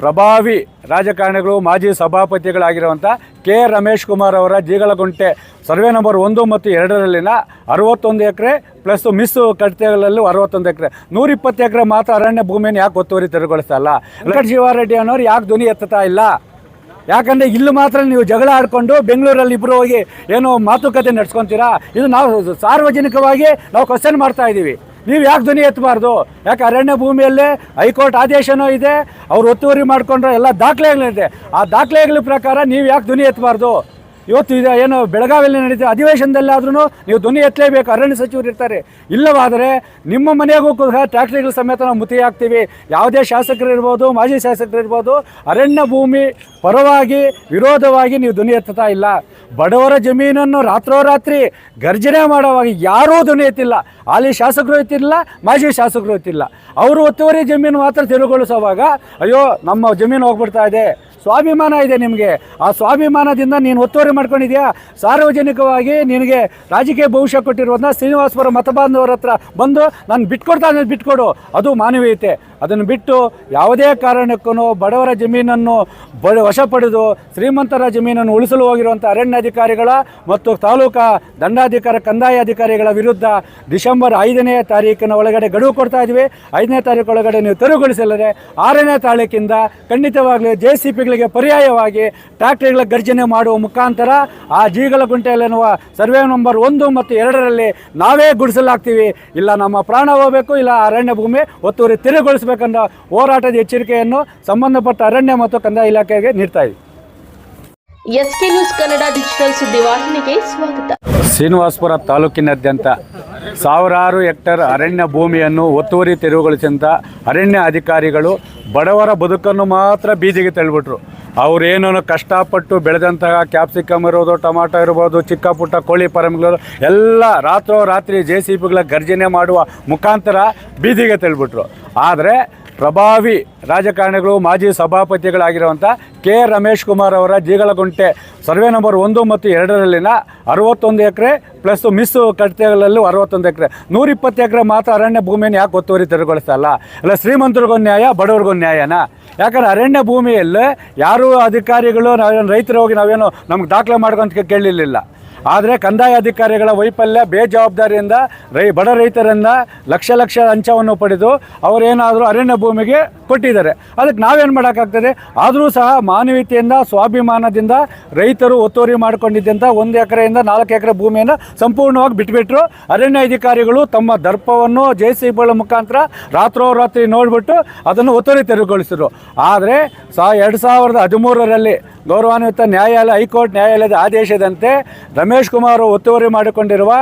ಪ್ರಭಾವಿ ರಾಜಕಾರಣಿಗಳು, ಮಾಜಿ ಸಭಾಪತಿಗಳಾಗಿರುವಂಥ ಕೆ. ರಮೇಶ್ ಕುಮಾರ್ ಅವರ ಜೀಗಳಗುಂಟೆ ಸರ್ವೆ ನಂಬರ್ ಒಂದು ಮತ್ತು ಎರಡರಲ್ಲಿನ ಅರವತ್ತೊಂದು ಎಕರೆ ಪ್ಲಸ್ ಮಿಸ್ ಕಡ್ತೆಗಳಲ್ಲೂ ಅರವತ್ತೊಂದು ಎಕರೆ. ನೂರಿಪ್ಪತ್ತು ಎಕರೆ ಮಾತ್ರ ಅರಣ್ಯ ಭೂಮಿಯನ್ನು ಯಾಕೆ ಒತ್ತುವರಿ ತೆರವುಗೊಳಿಸ್ತಾ ಇಲ್ಲ? ಶಿವಾರೆಡ್ಡಿ ಅನ್ನೋರು ಯಾಕೆ ಧ್ವನಿ ಎತ್ತುತ್ತಾ ಇಲ್ಲ? ಯಾಕಂದರೆ ಇಲ್ಲಿ ಮಾತ್ರ ನೀವು ಜಗಳ ಆಡಿಕೊಂಡು ಬೆಂಗಳೂರಲ್ಲಿ ಇಬ್ಬರು ಹೋಗಿ ಏನೋ ಮಾತುಕತೆ ನಡ್ಸ್ಕೊತೀರಾ? ಇದು ನಾವು ಸಾರ್ವಜನಿಕವಾಗಿ ನಾವು ಕ್ವಶನ್ ಮಾಡ್ತಾ ಇದ್ದೀವಿ. ನೀವು ಯಾಕೆ ಧ್ವನಿ ಎತ್ತಬಾರ್ದು ಯಾಕೆ ಅರಣ್ಯ ಭೂಮಿಯಲ್ಲೇ ಹೈಕೋರ್ಟ್ ಆದೇಶನೂ ಇದೆ, ಅವ್ರು ಒತ್ತುವರಿ ಮಾಡಿಕೊಂಡ್ರೆ ಎಲ್ಲ ದಾಖಲೆಗಳಿದೆ ಆ ದಾಖಲೆಗಳ ಪ್ರಕಾರ ನೀವು ಯಾಕೆ ಧ್ವನಿ ಎತ್ತಬಾರ್ದು ಇವತ್ತು ಇದು ಏನು ಬೆಳಗಾವಿಯಲ್ಲಿ ನಡೀತಿದೆ ಅಧಿವೇಶನದಲ್ಲಾದ್ರೂ ನೀವು ಧ್ವನಿ ಎತ್ತಲೇಬೇಕು. ಅರಣ್ಯ ಸಚಿವರು ಇರ್ತಾರೆ. ಇಲ್ಲವಾದರೆ ನಿಮ್ಮ ಮನೆಗೂ ಕೂಡ ಟ್ಯಾಕ್ಟ್ರಿಗಳ ಸಮೇತ ನಾವು ಮುತಿ ಹಾಕ್ತೀವಿ ಯಾವುದೇ ಶಾಸಕರು ಇರ್ಬೋದು ಮಾಜಿ ಶಾಸಕರು ಇರ್ಬೋದು ಅರಣ್ಯ ಭೂಮಿ ಪರವಾಗಿ, ವಿರೋಧವಾಗಿ ನೀವು ಧ್ವನಿ ಎತ್ತುತ್ತಾ ಇಲ್ಲ. ಬಡವರ ಜಮೀನನ್ನು ರಾತ್ರೋರಾತ್ರಿ ಗರ್ಜನೆ ಮಾಡುವಾಗ ಯಾರೂ ಧ್ವನಿ ಎತ್ತಿಲ್ಲ. ಅಲ್ಲಿ ಶಾಸಕರು ಎತ್ತಿಲ್ಲ, ಮಾಜಿ ಶಾಸಕರು ಎತ್ತಿಲ್ಲ. ಅವರು ಒತ್ತುವರಿ ಜಮೀನು ಮಾತ್ರ ತೆರವುಗೊಳಿಸುವಾಗ, ಅಯ್ಯೋ, ನಮ್ಮ ಜಮೀನು ಹೋಗ್ಬಿಡ್ತಾ ಇದೆ. ಸ್ವಾಭಿಮಾನ ಇದೆ ನಿಮಗೆ. ಆ ಸ್ವಾಭಿಮಾನದಿಂದ ನೀನು ಒತ್ತುವರಿ ಮಾಡ್ಕೊಂಡಿದ್ಯಾ? ಸಾರ್ವಜನಿಕವಾಗಿ ನಿನಗೆ ರಾಜಕೀಯ ಭವಿಷ್ಯ ಕೊಟ್ಟಿರುವುದನ್ನ ಶ್ರೀನಿವಾಸಪುರ ಮತಬಾಂಧವರ ಹತ್ರ ಬಂದು ನಾನು ಬಿಟ್ಕೊಡ್ತಾ ಅನ್ನೋದು ಬಿಟ್ಕೊಡು. ಅದು ಮಾನವೀಯತೆ. ಅದನ್ನು ಬಿಟ್ಟು ಯಾವುದೇ ಕಾರಣಕ್ಕೂ ಬಡವರ ಜಮೀನನ್ನು ಬ ವಶ ಪಡೆದು ಶ್ರೀಮಂತರ ಜಮೀನನ್ನು ಉಳಿಸಲು ಹೋಗಿರುವಂಥ ಅರಣ್ಯಾಧಿಕಾರಿಗಳ ಮತ್ತು ತಾಲೂಕಾ ದಂಡಾಧಿಕಾರ, ಕಂದಾಯ ಅಧಿಕಾರಿಗಳ ವಿರುದ್ಧ ಡಿಸೆಂಬರ್ ಐದನೇ ತಾರೀಕಿನ ಒಳಗಡೆ ಗಡುವು ಕೊಡ್ತಾ ಇದ್ವಿ. ಐದನೇ ತಾರೀಕು ಒಳಗಡೆ ನೀವು ತೆರವುಗೊಳಿಸಲಿದೆ ಆರನೇ ತಾರೀಕಿಂದ ಖಂಡಿತವಾಗಲಿ ಜೆ ಸಿ ಪಿಗಳಿಗೆ ಪರ್ಯಾಯವಾಗಿ ಟ್ಯಾಕ್ಟ್ರಿಗಳ ಗರ್ಜನೆ ಮಾಡುವ ಮುಖಾಂತರ ಆ ಜೀಗಲ ಗುಂಟೆಯಲ್ಲೆನ್ನುವ ಸರ್ವೆ ನಂಬರ್ ಒಂದು ಮತ್ತು ಎರಡರಲ್ಲಿ ನಾವೇ ಗುಡಿಸಲಾಗ್ತೀವಿ. ಇಲ್ಲ ನಮ್ಮ ಪ್ರಾಣ ಹೋಗಬೇಕು, ಇಲ್ಲ ಅರಣ್ಯ ಭೂಮಿ ಒತ್ತುವರಿ ತೆರವುಗೊಳಿಸಬೇಕನ್ನೋ ಹೋರಾಟದ ಎಚ್ಚರಿಕೆಯನ್ನು ಸಂಬಂಧಪಟ್ಟ ಅರಣ್ಯ ಮತ್ತು ಕಂದಾಯ ಇಲಾಖೆಗೆ ನೀಡ್ತಾ ಇದ್ದೀವಿ ಎಸ್ಕೆ ನ್ಯೂಸ್ ಕನ್ನಡ ಡಿಜಿಟಲ್ ಸುದ್ದಿವಾಹಿನಿಗೆ ಸ್ವಾಗತ. ಶ್ರೀನಿವಾಸಪುರ ತಾಲೂಕಿನಾದ್ಯಂತ ಸಾವಿರಾರು ಹೆಕ್ಟರ್ ಅರಣ್ಯ ಭೂಮಿಯನ್ನು ಒತ್ತುವರಿ ತೆರವುಗೊಳಿಸಿದಂಥ ಅರಣ್ಯ ಅಧಿಕಾರಿಗಳು ಬಡವರ ಬದುಕನ್ನು ಮಾತ್ರ ಬೀದಿಗೆ ತಳ್ಳಿಬಿಟ್ರು. ಅವರೇನೇನು ಕಷ್ಟಪಟ್ಟು ಬೆಳೆದಂತಹ ಕ್ಯಾಪ್ಸಿಕಮ್ ಇರ್ಬೋದು ಟೊಮಾಟೊ ಇರ್ಬೋದು, ಚಿಕ್ಕ ಪುಟ್ಟ ಕೋಳಿ ಫಾರಮ್ಗಳು, ಎಲ್ಲ ರಾತ್ರೋ ರಾತ್ರಿ ಜೆ ಸಿ ಪಿಗಳ ಗರ್ಜನೆ ಮಾಡುವ ಮುಖಾಂತರ ಬೀದಿಗೆ ತಳ್ಳಿಬಿಟ್ರು ಆದರೆ ಪ್ರಭಾವಿ ರಾಜಕಾರಣಿಗಳು, ಮಾಜಿ ಸಭಾಪತಿಗಳಾಗಿರುವಂಥ ಕೆ. ರಮೇಶ್ ಕುಮಾರ್ ಅವರ ಜೀಗಳಗುಂಟೆ ಸರ್ವೆ ನಂಬರ್ ಒಂದು ಮತ್ತು ಎರಡರಲ್ಲಿನ ಅರವತ್ತೊಂದು ಎಕರೆ ಪ್ಲಸ್ ಮಿಸ್ ಕಟ್ಟೆಗಳಲ್ಲೂ ಅರವತ್ತೊಂದು ಎಕರೆ. ನೂರಿಪ್ಪತ್ತು ಎಕರೆ ಮಾತ್ರ ಅರಣ್ಯ ಭೂಮಿಯನ್ನು ಯಾಕೆ ಒತ್ತುವರಿ ತೆರವುಗೊಳಿಸ್ತಾ ಇಲ್ಲ ಅಲ್ಲ ಶ್ರೀಮಂತರಿಗೊಂದು ನ್ಯಾಯ ಬಡವ್ರಿಗೊಂದು ನ್ಯಾಯನ? ಯಾಕಂದ್ರೆ ಅರಣ್ಯ ಭೂಮಿಯಲ್ಲಿ ಯಾರೂ ಅಧಿಕಾರಿಗಳು, ನಾವೇನು ರೈತರು ಹೋಗಿ ನಾವೇನು ನಮ್ಗೆ ದಾಖಲೆ ಮಾಡ್ಕೊಂತ ಕೇಳಿರಲಿಲ್ಲ ಆದರೆ ಕಂದಾಯ ಅಧಿಕಾರಿಗಳ ವೈಫಲ್ಯ, ಬೇಜವಾಬ್ದಾರಿಯಿಂದ ರೈ, ಬಡ ರೈತರಿಂದ ಲಕ್ಷ ಲಕ್ಷ ಅಂಚವನ್ನು ಪಡೆದು ಅವರೇನಾದರೂ ಅರಣ್ಯ ಭೂಮಿಗೆ ಕೊಟ್ಟಿದ್ದಾರೆ. ಅದಕ್ಕೆ ನಾವೇನು ಮಾಡೋಕ್ಕಾಗ್ತದೆ? ಆದರೂ ಸಹ ಮಾನವೀಯತೆಯಿಂದ, ಸ್ವಾಭಿಮಾನದಿಂದ ರೈತರು ಒತ್ತುವರಿ ಮಾಡಿಕೊಂಡಿದ್ದಂಥ ಒಂದು ಎಕರೆಯಿಂದ ನಾಲ್ಕು ಎಕರೆ ಭೂಮಿಯನ್ನು ಸಂಪೂರ್ಣವಾಗಿ ಬಿಟ್ಟುಬಿಟ್ರು ಅರಣ್ಯ ಅಧಿಕಾರಿಗಳು ತಮ್ಮ ದರ್ಪವನ್ನು ಜೆ ಸಿ ಬಿಗಳ ಮುಖಾಂತರ ರಾತ್ರೋರಾತ್ರಿ ನೋಡಿಬಿಟ್ಟು ಅದನ್ನು ಒತ್ತುವರಿ ತೆರವುಗೊಳಿಸಿದರು. ಆದರೆ ಸಾ, ಎರಡು ಸಾವಿರದ ಹದಿಮೂರರಲ್ಲಿ ಗೌರವಾನ್ವಿತ ನ್ಯಾಯಾಲಯ ಹೈಕೋರ್ಟ್ ನ್ಯಾಯಾಲಯದ ಆದೇಶದಂತೆ ರಮೇಶ್ ಕುಮಾರ್ ಒತ್ತುವರಿ ಮಾಡಿಕೊಂಡಿರುವ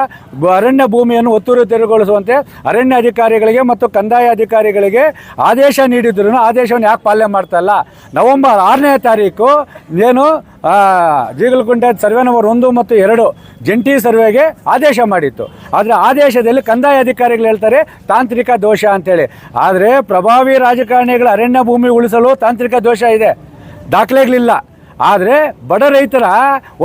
ಅರಣ್ಯ ಭೂಮಿಯನ್ನು ಒತ್ತುವರಿ ತೆರವುಗೊಳಿಸುವಂತೆ ಅರಣ್ಯ ಅಧಿಕಾರಿಗಳಿಗೆ ಮತ್ತು ಕಂದಾಯ ಅಧಿಕಾರಿಗಳಿಗೆ ಆದೇಶ ನೀಡಿದ್ರು ಆದೇಶವನ್ನು ಯಾಕೆ ಪಾಲನೆ ಮಾಡ್ತಾ ಇಲ್ಲ? ನವೆಂಬರ್ ಆರನೇ ತಾರೀಕು ಏನು ಜೀಗಲ್ಕುಂಟೆ ಸರ್ವೆ ನಂಬರ್ ಒಂದು ಮತ್ತು ಎರಡು ಜಂಟಿ ಸರ್ವೆಗೆ ಆದೇಶ ಮಾಡಿತ್ತು. ಆದರೆ ಆದೇಶದಲ್ಲಿ ಕಂದಾಯ ಅಧಿಕಾರಿಗಳು ಹೇಳ್ತಾರೆ ತಾಂತ್ರಿಕ ದೋಷ ಅಂತೇಳಿ. ಆದರೆ ಪ್ರಭಾವಿ ರಾಜಕಾರಣಿಗಳ ಅರಣ್ಯ ಭೂಮಿ ಉಳಿಸಲು ತಾಂತ್ರಿಕ ದೋಷ ಇದೆ. ದಾಖಲೆಗಳಿಲ್ಲ. ಆದರೆ ಬಡ ರೈತರ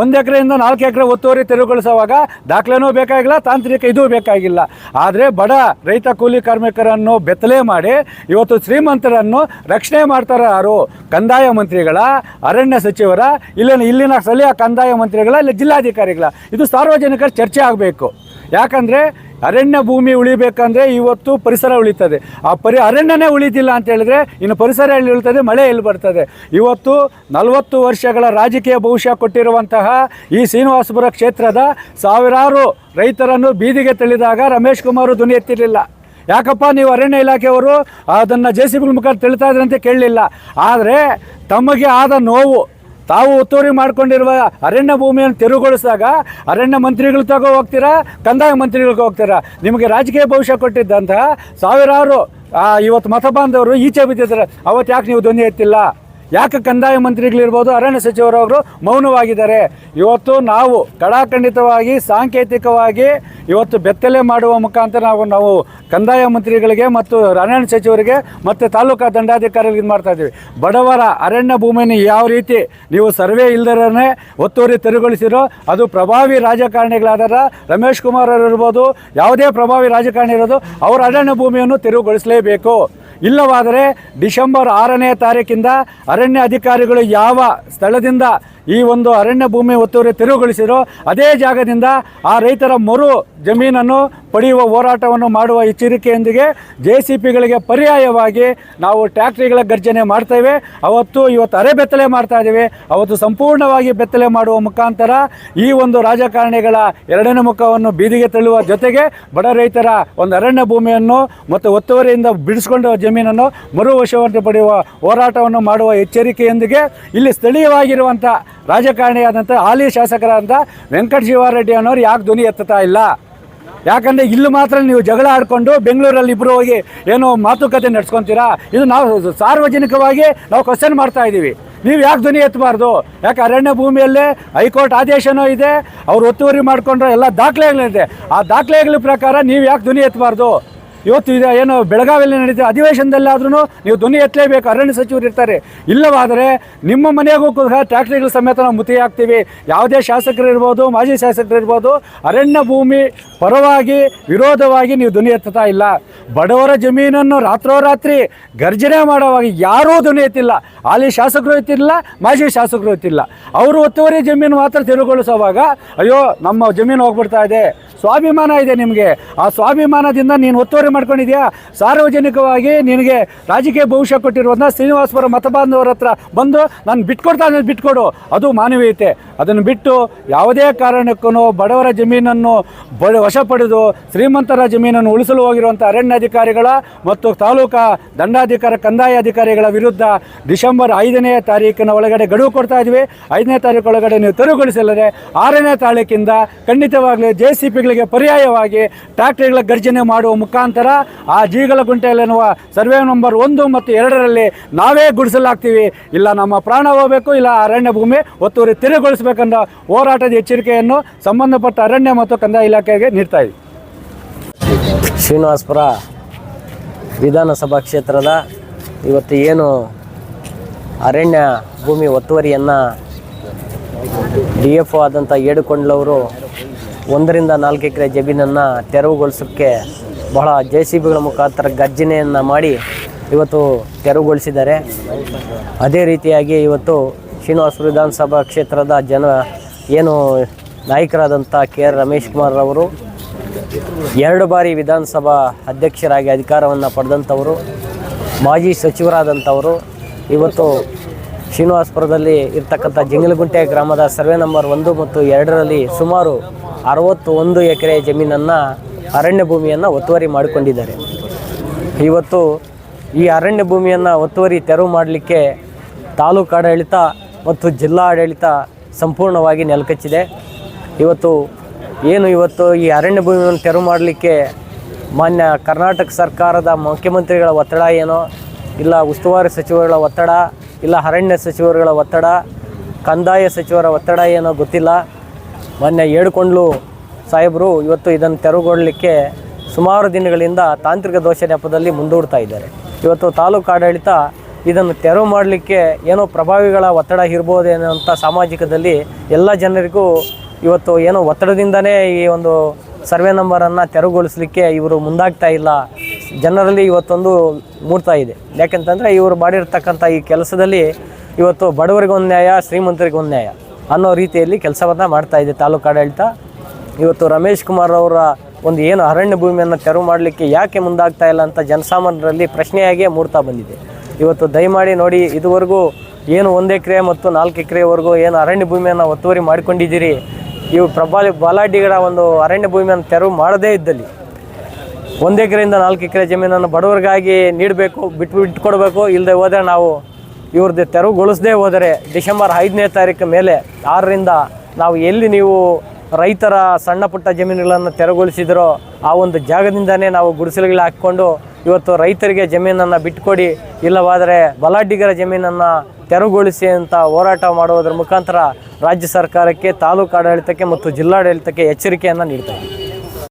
ಒಂದು ಎಕರೆಯಿಂದ ನಾಲ್ಕು ಎಕರೆ ಒತ್ತುವರಿ ತೆರವುಗೊಳಿಸುವಾಗ ದಾಖಲೆನೂ ಬೇಕಾಗಿಲ್ಲ, ತಾಂತ್ರಿಕ ಇದೂ ಬೇಕಾಗಿಲ್ಲ. ಆದರೆ ಬಡ ರೈತ ಕೂಲಿ ಕಾರ್ಮಿಕರನ್ನು ಬೆತ್ತಲೆ ಮಾಡಿ ಇವತ್ತು ಶ್ರೀಮಂತರನ್ನು ರಕ್ಷಣೆ ಮಾಡ್ತಾರೆ ಯಾರು? ಕಂದಾಯ ಮಂತ್ರಿಗಳ, ಅರಣ್ಯ ಸಚಿವರ, ಇಲ್ಲಿನ ಇಲ್ಲಿನ ಸ್ಥಳೀಯ ಕಂದಾಯ ಮಂತ್ರಿಗಳ, ಇಲ್ಲ ಜಿಲ್ಲಾಧಿಕಾರಿಗಳ. ಇದು ಸಾರ್ವಜನಿಕರ ಚರ್ಚೆ ಆಗಬೇಕು. ಯಾಕಂದರೆ ಅರಣ್ಯ ಭೂಮಿ ಉಳಿಬೇಕಂದ್ರೆ ಇವತ್ತು ಪರಿಸರ ಉಳಿತದೆ. ಆ ಪರಿ, ಅರಣ್ಯನೇ ಉಳಿದಿಲ್ಲ ಅಂತ ಹೇಳಿದ್ರೆ ಇನ್ನು ಪರಿಸರ ಎಲ್ಲಿ ಉಳಿತದೆ? ಮಳೆ ಎಲ್ಲಿ ಬರ್ತದೆ? ಇವತ್ತು ನಲವತ್ತು ವರ್ಷಗಳ ರಾಜಕೀಯ ಭವಿಷ್ಯ ಕೊಟ್ಟಿರುವಂತಹ ಈ ಶ್ರೀನಿವಾಸಪುರ ಕ್ಷೇತ್ರದ ಸಾವಿರಾರು ರೈತರನ್ನು ಬೀದಿಗೆ ತಳ್ಳಿದಾಗ ರಮೇಶ್ ಕುಮಾರ್ ಧ್ವನಿ ಎತ್ತಿರಲಿಲ್ಲ. ಯಾಕಪ್ಪ ನೀವು ಅರಣ್ಯ ಇಲಾಖೆಯವರು ಅದನ್ನು ಜೆ ಸಿ ಬಿ ಮುಖ ತಿಳಿತಾ ಇದ್ರಂತೆ ಕೇಳಲಿಲ್ಲ. ಆದರೆ ತಮಗೆ ಆದ ನೋವು ತಾವು ಒತ್ತುವರಿ ಮಾಡ್ಕೊಂಡಿರುವ ಅರಣ್ಯ ಭೂಮಿಯನ್ನು ತೆರವುಗೊಳಿಸಿದಾಗ ಅರಣ್ಯ ಮಂತ್ರಿಗಳು ತಗೋ ಹೋಗ್ತೀರಾ, ಕಂದಾಯ ಮಂತ್ರಿಗಳಿಗೆ ಹೋಗ್ತೀರಾ? ನಿಮಗೆ ರಾಜಕೀಯ ಭವಿಷ್ಯ ಕೊಟ್ಟಿದ್ದಂತಹ ಸಾವಿರಾರು ಇವತ್ತು ಮತ ಬಾಂಧವರು ಈಚೆ ಬಿದ್ದಿದ್ದಾರೆ. ಅವತ್ತು ಯಾಕೆ ನೀವು ಧ್ವನಿ ಎತ್ತಿಲ್ಲ? ಯಾಕೆ ಕಂದಾಯ ಮಂತ್ರಿಗಳಿರ್ಬೋದು, ಅರಣ್ಯ ಸಚಿವರವರು ಮೌನವಾಗಿದ್ದಾರೆ. ಇವತ್ತು ನಾವು ಕಡಾಖಂಡಿತವಾಗಿ ಸಾಂಕೇತಿಕವಾಗಿ ಇವತ್ತು ಬೆತ್ತಲೆ ಮಾಡುವ ಮುಖಾಂತರ ನಾವು ನಾವು ಕಂದಾಯ ಮಂತ್ರಿಗಳಿಗೆ ಮತ್ತು ಅರಣ್ಯ ಸಚಿವರಿಗೆ ಮತ್ತು ತಾಲೂಕಾ ದಂಡಾಧಿಕಾರಿಗಳಿಗೆ ಇದು ಮಾಡ್ತಾ ಇದ್ದೀವಿ. ಬಡವರ ಅರಣ್ಯ ಭೂಮಿಯನ್ನು ಯಾವ ರೀತಿ ನೀವು ಸರ್ವೆ ಇಲ್ದರೇ ಒತ್ತುವರಿ ತೆರವುಗೊಳಿಸಿರೋ, ಅದು ಪ್ರಭಾವಿ ರಾಜಕಾರಣಿಗಳಾದರ ರಮೇಶ್ ಕುಮಾರ್ ಅವರು ಇರ್ಬೋದು, ಯಾವುದೇ ಪ್ರಭಾವಿ ರಾಜಕಾರಣಿ ಇರೋದು, ಅವರ ಅರಣ್ಯ ಭೂಮಿಯನ್ನು ತೆರವುಗೊಳಿಸಲೇಬೇಕು. ಇಲ್ಲವಾದರೆ ಡಿಸೆಂಬರ್ ಆರನೇ ತಾರೀಕಿಂದ ಅರಣ್ಯ ಅಧಿಕಾರಿಗಳು ಯಾವ ಸ್ಥಳದಿಂದ ಈ ಒಂದು ಅರಣ್ಯ ಭೂಮಿ ಒತ್ತುವರಿ ತೆರವುಗೊಳಿಸಿರೋ ಅದೇ ಜಾಗದಿಂದ ಆ ರೈತರ ಮರು ಜಮೀನನ್ನು ಪಡೆಯುವ ಹೋರಾಟವನ್ನು ಮಾಡುವ ಎಚ್ಚರಿಕೆಯೊಂದಿಗೆ ಜೆ ಸಿ ಪಿಗಳಿಗೆ ಪರ್ಯಾಯವಾಗಿ ನಾವು ಟ್ಯಾಕ್ಟ್ರಿಗಳ ಗರ್ಜನೆ ಮಾಡ್ತೇವೆ. ಅವತ್ತು ಇವತ್ತು ಅರೆ ಬೆತ್ತಲೆ ಮಾಡ್ತಾ ಇದ್ದೇವೆ. ಅವತ್ತು ಸಂಪೂರ್ಣವಾಗಿ ಬೆತ್ತಲೆ ಮಾಡುವ ಮುಖಾಂತರ ಈ ಒಂದು ರಾಜಕಾರಣಿಗಳ ಎರಡನೇ ಮುಖವನ್ನು ಬೀದಿಗೆ ತಳ್ಳುವ ಜೊತೆಗೆ ಬಡ ರೈತರ ಒಂದು ಅರಣ್ಯ ಭೂಮಿಯನ್ನು ಮತ್ತು ಒತ್ತುವರಿಯಿಂದ ಬಿಡಿಸಿಕೊಂಡ ಜಮೀನನ್ನು ಮರು ವಶವಂತ ಪಡೆಯುವ ಹೋರಾಟವನ್ನು ಮಾಡುವ ಎಚ್ಚರಿಕೆಯೊಂದಿಗೆ ಇಲ್ಲಿ ಸ್ಥಳೀಯವಾಗಿರುವಂಥ ರಾಜಕಾರಣಿಯಾದಂಥ ಹಾಲಿ ಶಾಸಕರಾದಂಥ ವೆಂಕಟ ಶಿವಾರೆಡ್ಡಿ ಅನ್ನೋರು ಯಾಕೆ ಧ್ವನಿ ಎತ್ತುತ್ತಾ ಇಲ್ಲ? ಯಾಕಂದರೆ ಇಲ್ಲಿ ಮಾತ್ರ ನೀವು ಜಗಳ ಆಡಿಕೊಂಡು ಬೆಂಗಳೂರಲ್ಲಿ ಇಬ್ಬರು ಹೋಗಿ ಏನೋ ಮಾತುಕತೆ ನಡೆಸ್ಕೊತೀರಾ? ಇದು ನಾವು ಸಾರ್ವಜನಿಕವಾಗಿ ನಾವು ಕ್ವಶನ್ ಮಾಡ್ತಾ ಇದ್ದೀವಿ. ನೀವು ಯಾಕೆ ಧ್ವನಿ ಎತ್ತಬಾರ್ದು? ಯಾಕೆ ಅರಣ್ಯ ಭೂಮಿಯಲ್ಲೇ ಹೈಕೋರ್ಟ್ ಆದೇಶನೂ ಇದೆ, ಅವ್ರು ಒತ್ತುವರಿ ಮಾಡಿಕೊಂಡ್ರೆ ಎಲ್ಲ ದಾಖಲೆಗಳಿದೆ ಆ ದಾಖಲೆಗಳ ಪ್ರಕಾರ ನೀವು ಯಾಕೆ ಧ್ವನಿ ಎತ್ತಬಾರ್ದು? ಇವತ್ತು ಇದು ಏನು ಬೆಳಗಾವಿಯಲ್ಲಿ ನಡೀತಿದೆ ಅಧಿವೇಶನದಲ್ಲಾದ್ರೂ ನೀವು ಧ್ವನಿ ಎತ್ತಲೇಬೇಕು. ಅರಣ್ಯ ಸಚಿವರು ಇರ್ತಾರೆ. ಇಲ್ಲವಾದರೆ ನಿಮ್ಮ ಮನೆಗೂ ಕೂಡ ಟ್ಯಾಕ್ಟ್ರಿಗಳ ಸಮೇತ ನಾವು ಮುತಿ ಹಾಕ್ತೀವಿ. ಯಾವುದೇ ಶಾಸಕರು ಇರ್ಬೋದು, ಮಾಜಿ ಶಾಸಕರು ಇರ್ಬೋದು, ಅರಣ್ಯ ಭೂಮಿ ಪರವಾಗಿ, ವಿರೋಧವಾಗಿ ನೀವು ಧ್ವನಿ ಎತ್ತುತ್ತಾ ಇಲ್ಲ. ಬಡವರ ಜಮೀನನ್ನು ರಾತ್ರೋರಾತ್ರಿ ಗರ್ಜನೆ ಮಾಡುವಾಗ ಯಾರೂ ಧ್ವನಿ ಎತ್ತಿಲ್ಲ. ಅಲ್ಲಿ ಶಾಸಕರು ಎತ್ತಿಲ್ಲ, ಮಾಜಿ ಶಾಸಕರು ಎತ್ತಿಲ್ಲ. ಅವರು ಒತ್ತುವರಿ ಜಮೀನು ಮಾತ್ರ ತಿಳಿಗೊಳಿಸುವಾಗ ಅಯ್ಯೋ, ನಮ್ಮ ಜಮೀನು ಹೋಗ್ಬಿಡ್ತಾ ಇದೆ. ಸ್ವಾಭಿಮಾನ ಇದೆ ನಿಮಗೆ. ಆ ಸ್ವಾಭಿಮಾನದಿಂದ ನೀನು ಒತ್ತುವರಿ ಮಾಡ್ಕೊಂಡಿದ್ಯಾ? ಸಾರ್ವಜನಿಕವಾಗಿ ನಿನಗೆ ರಾಜಕೀಯ ಭವಿಷ್ಯ ಕೊಟ್ಟಿರುವುದನ್ನ ಶ್ರೀನಿವಾಸಪುರ ಮತಬಾಂಧವರ ಹತ್ರ ಬಂದು ನಾನು ಬಿಟ್ಕೊಡ್ತಾ ಅನ್ನೋದು ಬಿಟ್ಕೊಡು. ಅದು ಮಾನವೀಯತೆ. ಅದನ್ನು ಬಿಟ್ಟು ಯಾವುದೇ ಕಾರಣಕ್ಕೂ ಬಡವರ ಜಮೀನನ್ನು ಬಡ ವಶ ಪಡೆದು ಶ್ರೀಮಂತರ ಜಮೀನನ್ನು ಉಳಿಸಲು ಹೋಗಿರುವಂಥ ಅರಣ್ಯಾಧಿಕಾರಿಗಳ ಮತ್ತು ತಾಲೂಕಾ ದಂಡಾಧಿಕಾರ, ಕಂದಾಯ ಅಧಿಕಾರಿಗಳ ವಿರುದ್ಧ ಡಿಸೆಂಬರ್ ಐದನೇ ತಾರೀಕಿನ ಒಳಗಡೆ ಗಡುವು ಕೊಡ್ತಾ ಇದ್ವಿ. ಐದನೇ ತಾರೀಕು ಒಳಗಡೆ ನೀವು ತೆರವುಗೊಳಿಸಲಿದೆ ಆರನೇ ತಾರೀಕಿಂದ ಖಂಡಿತವಾಗಲಿ ಜೆ ಸಿ ಪಿಗಳಿಗೆ ಪರ್ಯಾಯವಾಗಿ ಟ್ಯಾಕ್ಟ್ರಿಗಳ ಗರ್ಜನೆ ಮಾಡುವ ಮುಖಾಂತರ ಆ ಜೀಗಲ ಎನ್ನುವ ಸರ್ವೆ ನಂಬರ್ ಒಂದು ಮತ್ತು ಎರಡರಲ್ಲಿ ನಾವೇ ಗುಡಿಸಲಾಗ್ತೀವಿ. ಇಲ್ಲ ನಮ್ಮ ಪ್ರಾಣ ಹೋಗಬೇಕು, ಇಲ್ಲ ಅರಣ್ಯ ಭೂಮಿ ಒತ್ತುವರಿ ತೆರವುಗೊಳಿಸಬೇಕನ್ನೋ ಹೋರಾಟದ ಎಚ್ಚರಿಕೆಯನ್ನು ಸಂಬಂಧಪಟ್ಟ ಅರಣ್ಯ ಮತ್ತು ಕಂದಾಯ ಇಲಾಖೆಗೆ ನೀಡ್ತಾ ಇದ್ದೀವಿ ಶ್ರೀನಿವಾಸಪುರ ವಿಧಾನಸಭಾ ಕ್ಷೇತ್ರದ ಇವತ್ತು ಏನು ಅರಣ್ಯ ಭೂಮಿ ಒತ್ತುವರಿಯನ್ನು ಡಿ ಎಫ್ ಒ ಆದಂಥ ಏಡುಕೊಂಡ್ಲವರು ಒಂದರಿಂದ ನಾಲ್ಕು ಎಕರೆ ಜಮೀನನ್ನು ತೆರವುಗೊಳಿಸೋಕ್ಕೆ ಬಹಳ ಜೆ ಸಿ ಬಿಗಳ ಮುಖಾಂತರ ಗರ್ಜನೆಯನ್ನು ಮಾಡಿ ಇವತ್ತು ತೆರವುಗೊಳಿಸಿದ್ದಾರೆ. ಅದೇ ರೀತಿಯಾಗಿ ಇವತ್ತು ಶ್ರೀನಿವಾಸ ವಿಧಾನಸಭಾ ಕ್ಷೇತ್ರದ ಜನ ಏನು ನಾಯಕರಾದಂಥ ಕೆ ಆರ್ ರಮೇಶ್ ಕುಮಾರ್ ಅವರು, ಎರಡು ಬಾರಿ ವಿಧಾನಸಭಾ ಅಧ್ಯಕ್ಷರಾಗಿ ಅಧಿಕಾರವನ್ನು ಪಡೆದಂಥವರು, ಮಾಜಿ ಸಚಿವರಾದಂಥವರು, ಇವತ್ತು ಶ್ರೀನಿವಾಸಪುರದಲ್ಲಿ ಇರ್ತಕ್ಕಂಥ ಜಿಂಗಲಗುಂಟೆ ಗ್ರಾಮದ ಸರ್ವೆ ನಂಬರ್ ಒಂದು ಮತ್ತು ಎರಡರಲ್ಲಿ ಸುಮಾರು ಅರವತ್ತು ಒಂದು ಎಕರೆ ಜಮೀನನ್ನು ಅರಣ್ಯ ಭೂಮಿಯನ್ನು ಒತ್ತುವರಿ ಮಾಡಿಕೊಂಡಿದ್ದಾರೆ. ಇವತ್ತು ಈ ಅರಣ್ಯ ಭೂಮಿಯನ್ನು ಒತ್ತುವರಿ ತೆರವು ಮಾಡಲಿಕ್ಕೆ ತಾಲೂಕು ಆಡಳಿತ ಮತ್ತು ಜಿಲ್ಲಾ ಆಡಳಿತ ಸಂಪೂರ್ಣವಾಗಿ ನೆಲಕಚ್ಚಿದೆ. ಇವತ್ತು ಏನು ಇವತ್ತು ಈ ಅರಣ್ಯ ಭೂಮಿಯನ್ನು ತೆರವು ಮಾಡಲಿಕ್ಕೆ ಮಾನ್ಯ ಕರ್ನಾಟಕ ಸರ್ಕಾರದ ಮುಖ್ಯಮಂತ್ರಿಗಳ ಒತ್ತಡ ಏನೋ, ಇಲ್ಲ ಉಸ್ತುವಾರಿ ಸಚಿವರುಗಳ ಒತ್ತಡ, ಇಲ್ಲ ಅರಣ್ಯ ಸಚಿವರುಗಳ ಒತ್ತಡ, ಕಂದಾಯ ಸಚಿವರ ಒತ್ತಡ ಏನೋ ಗೊತ್ತಿಲ್ಲ. ಮೊನ್ನೆ ಏಡ್ಕೊಂಡ್ಲು ಸಾಹೇಬರು ಇವತ್ತು ಇದನ್ನು ತೆರವುಗೊಳ್ಳಲಿಕ್ಕೆ ಸುಮಾರು ದಿನಗಳಿಂದ ತಾಂತ್ರಿಕ ದೋಷ ನೆಪದಲ್ಲಿ ಮುಂದೂಡ್ತಾ ಇದ್ದಾರೆ. ಇವತ್ತು ತಾಲೂಕು ಆಡಳಿತ ಇದನ್ನು ತೆರವು ಮಾಡಲಿಕ್ಕೆ ಏನೋ ಪ್ರಭಾವಿಗಳ ಒತ್ತಡ ಇರ್ಬೋದೇನೋ ಅಂತ ಸಾಮಾಜಿಕದಲ್ಲಿ ಎಲ್ಲ ಜನರಿಗೂ ಇವತ್ತು ಏನೋ ಒತ್ತಡದಿಂದನೇ ಈ ಒಂದು ಸರ್ವೆ ನಂಬರನ್ನು ತೆರವುಗೊಳಿಸಲಿಕ್ಕೆ ಇವರು ಮುಂದಾಗ್ತಾ ಇಲ್ಲ. ಜನರಲ್ಲಿ ಇವತ್ತೊಂದು ಮೂಡ್ತಾ ಇದೆ. ಯಾಕೆಂತಂದರೆ ಇವರು ಮಾಡಿರ್ತಕ್ಕಂಥ ಈ ಕೆಲಸದಲ್ಲಿ ಇವತ್ತು ಬಡವರಿಗೊಂದು ನ್ಯಾಯ, ಶ್ರೀಮಂತರಿಗೊಂದು ನ್ಯಾಯ ಅನ್ನೋ ರೀತಿಯಲ್ಲಿ ಕೆಲಸವನ್ನು ಮಾಡ್ತಾ ಇದೆ ತಾಲೂಕು ಆಡಳಿತ. ಇವತ್ತು ರಮೇಶ್ ಕುಮಾರ್ ಅವರ ಒಂದು ಏನು ಅರಣ್ಯ ಭೂಮಿಯನ್ನು ತೆರವು ಮಾಡಲಿಕ್ಕೆ ಯಾಕೆ ಮುಂದಾಗ್ತಾ ಇಲ್ಲ ಅಂತ ಜನಸಾಮಾನ್ಯರಲ್ಲಿ ಪ್ರಶ್ನೆಯಾಗಿಯೇ ಮೂಡ್ತಾ ಬಂದಿದೆ. ಇವತ್ತು ದಯಮಾಡಿ ನೋಡಿ, ಇದುವರೆಗೂ ಏನು ಒಂದು ಎಕರೆ ಮತ್ತು ನಾಲ್ಕು ಎಕರೆವರೆಗೂ ಏನು ಅರಣ್ಯ ಭೂಮಿಯನ್ನು ಒತ್ತುವರಿ ಮಾಡಿಕೊಂಡಿದ್ದೀರಿ. ಇವು ಪ್ರಬಲ ಬಲಾಢ್ಯಗಳ ಒಂದು ಅರಣ್ಯ ಭೂಮಿಯನ್ನು ತೆರವು ಮಾಡದೇ ಇದ್ದಲ್ಲಿ ಒಂದು ಎಕರೆಯಿಂದ ನಾಲ್ಕು ಎಕರೆ ಜಮೀನನ್ನು ಬಡವರಿಗಾಗಿ ನೀಡಬೇಕು, ಬಿಟ್ಟು ಬಿಟ್ಕೊಡ್ಬೇಕು ಇಲ್ಲದೆ ಹೋದರೆ ನಾವು ಇವ್ರದ್ದು ತೆರವುಗೊಳಿಸದೇ ಹೋದರೆ ಡಿಸೆಂಬರ್ ಐದನೇ ತಾರೀಕು ಮೇಲೆ ಆರರಿಂದ ನಾವು ಎಲ್ಲಿ ನೀವು ರೈತರ ಸಣ್ಣ ಪುಟ್ಟ ಜಮೀನುಗಳನ್ನು ತೆರವುಗೊಳಿಸಿದರೋ ಆ ಒಂದು ಜಾಗದಿಂದನೇ ನಾವು ಗುಡಿಸಲುಗಳು ಹಾಕ್ಕೊಂಡು ಇವತ್ತು ರೈತರಿಗೆ ಜಮೀನನ್ನು ಬಿಟ್ಟುಕೊಡಿ ಇಲ್ಲವಾದರೆ ಬಲಾಢ್ಯಗರ ಜಮೀನನ್ನು ತೆರವುಗೊಳಿಸಿ ಅಂತ ಹೋರಾಟ ಮಾಡುವುದರ ಮುಖಾಂತರ ರಾಜ್ಯ ಸರ್ಕಾರಕ್ಕೆ ತಾಲೂಕು ಆಡಳಿತಕ್ಕೆ ಮತ್ತು ಜಿಲ್ಲಾಡಳಿತಕ್ಕೆ ಎಚ್ಚರಿಕೆಯನ್ನು ನೀಡ್ತಾ ಇದ್ದೀವಿ.